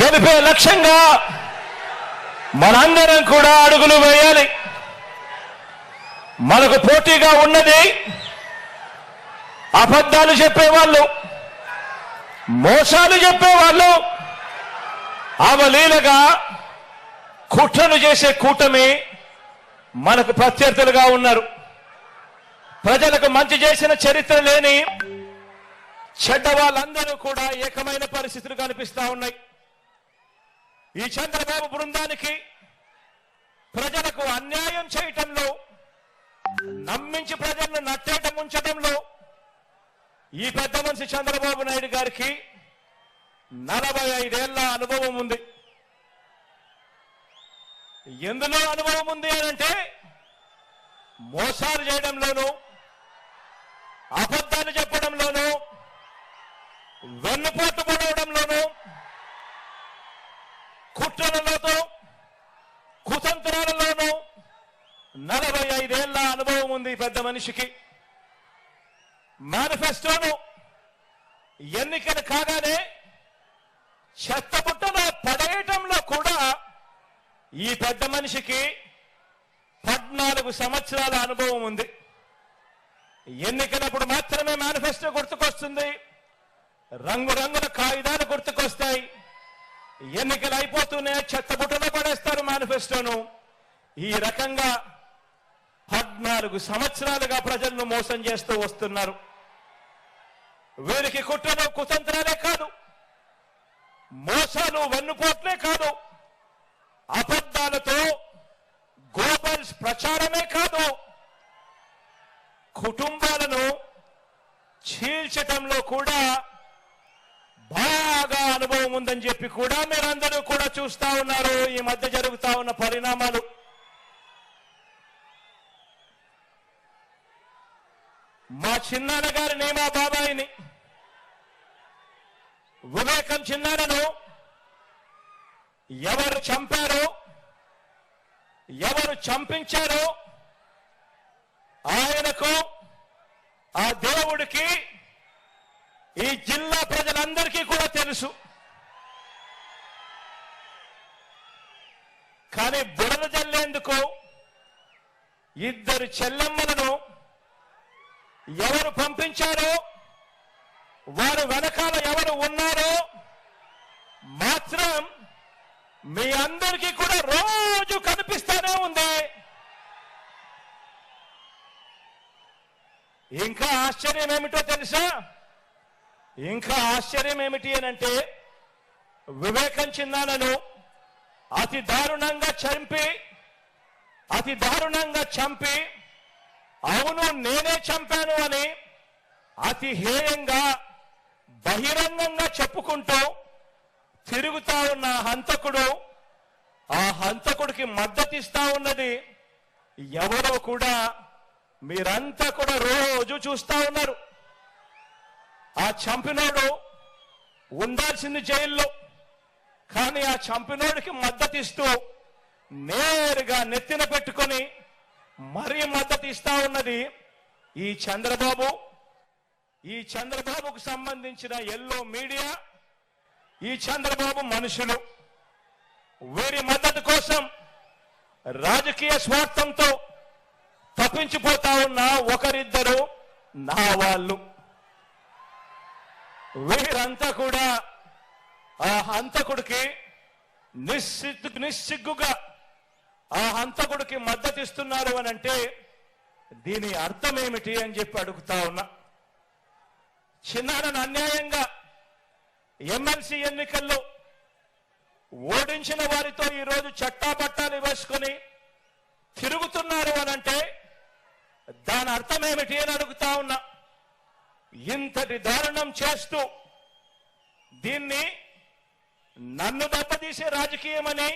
గెలిపే లక్ష్యంగా మనందరం కూడా అడుగులు వేయాలి. మనకు పోటీగా ఉన్నది అబద్ధాలు చెప్పేవాళ్ళు మోసాలు చెప్పేవాళ్ళు అవలీలగా కుట్రను చేసే కూటమి మనకు ప్రత్యర్థులుగా ఉన్నారు. ప్రజలకు మంచి చేసిన చరిత్ర లేని చెడ్డ వాళ్ళందరూ కూడా ఏకమైన పరిస్థితులు కనిపిస్తా ఉన్నాయి. ఈ చంద్రబాబు బృందానికి ప్రజలకు అన్యాయం చేయటంలో నమ్మించి ప్రజలను నట్టేట ముంచడంలో ఈ పెద్ద మనిషి చంద్రబాబు నాయుడు గారికి నలభై ఐదేళ్ళ అనుభవం ఉంది. ఎందులో అనుభవం ఉంది అంటే మోసాలు చేయడంలోనూ అబద్ధాలు చెప్పడంలోనూ వెన్నుపోటు కుట్రలతో కుతంత్రాలలోనూ నలభై ఐదేళ్ళ అనుభవం ఉంది పెద్ద మనిషికి. మేనిఫెస్టోను ఎన్నికలు కాగానే చెత్తబుట్టలో పడేయటంలో కూడా ఈ పెద్ద మనిషికి పద్నాలుగు సంవత్సరాల అనుభవం ఉంది. ఎన్నికలప్పుడు మాత్రమే మేనిఫెస్టో గుర్తుకొస్తుంది. రంగురంగుల కాగితాలు గుర్తుకొస్తాయి. ఎన్నికలు అయిపోతూనే చెత్తబుట్టలో పడేస్తారు మేనిఫెస్టోను ఈ రకంగా పద్నాలుగు సంవత్సరాలుగా ప్రజలను మోసం చేస్తూ వస్తున్నారు. వీరికి కుట్రలు కుతంత్రాలే కాదు. మోసాలు వెన్నుపోట్లే కాదు. అబద్ధాలతో గోబల్స్ ప్రచారమే కాదు. కుటుంబాలను చీల్చటంలో కూడా అనుభవం ఉందని చెప్పి కూడా మీరందరూ కూడా చూస్తా ఉన్నారు. ఈ మధ్య జరుగుతా ఉన్న పరిణామాలు. మా చిన్నాన్న గారి నేమా బాబాయిని. వివేకం చిన్నాన్నను ఎవరు చంపారో ఎవరు చంపించారో ఆయనకు ఆ దేవుడికి ఈ జిల్లా ప్రజలందరికీ కూడా తెలుసు. కానీ బుడద జల్లేందుకు ఇద్దరు చెల్లెమ్మలను ఎవరు పంపించారో? వారు వెనకాల ఎవరు ఉన్నారో మాత్రం మీ అందరికీ కూడా రోజు కనిపిస్తానే ఉంది. ఇంకా ఆశ్చర్యం ఏమిటో తెలుసా? ఇంకా ఆశ్చర్యం ఏమిటి అని అంటే వివేకం చిన్నాలను అతి దారుణంగా చంపి అతి దారుణంగా చంపి అవును నేనే చంపాను అని అతి హేయంగా బహిరంగంగా చెప్పుకుంటూ తిరుగుతా ఉన్న హంతకుడు ఆ హంతకుడికి మద్దతిస్తా ఉన్నది ఎవరో కూడా మీరంతా కూడా రోజు చూస్తా ఉన్నారు. ఆ చంపినోడు ఉండాల్సింది జైల్లో. కానీ ఆ చంపినోడికి మద్దతిస్తూ నేరుగా నెత్తిన పెట్టుకొని మరీ మద్దతు ఇస్తా ఉన్నది ఈ చంద్రబాబు. ఈ చంద్రబాబుకు సంబంధించిన ఎల్లో మీడియా ఈ చంద్రబాబు మనుషులు. వీరి మద్దతు కోసం రాజకీయ స్వార్థంతో తప్పించిపోతా ఉన్న ఒకరిద్దరు నా వాళ్ళు. వీరంతా కూడా హంతకుడికి నిస్సిగ్గు నిస్సిగ్గుగా ఆ హంతకుడికి మద్దతు ఇస్తున్నారు అని అంటే దీని అర్థం ఏమిటి అని చెప్పి అడుగుతా ఉన్నా. చిన్నారని అన్యాయంగా ఎమ్మెల్సీ ఎన్నికల్లో ఓడించిన వారితో ఈరోజు చట్టాపట్టాలు వేసుకొని తిరుగుతున్నారు అని అంటే దాని అర్థం ఏమిటి అని అడుగుతా ఉన్నా. ఇంతటి దారుణం చేస్తూ దీన్ని నన్ను దెబ్బతీసే రాజకీయం అని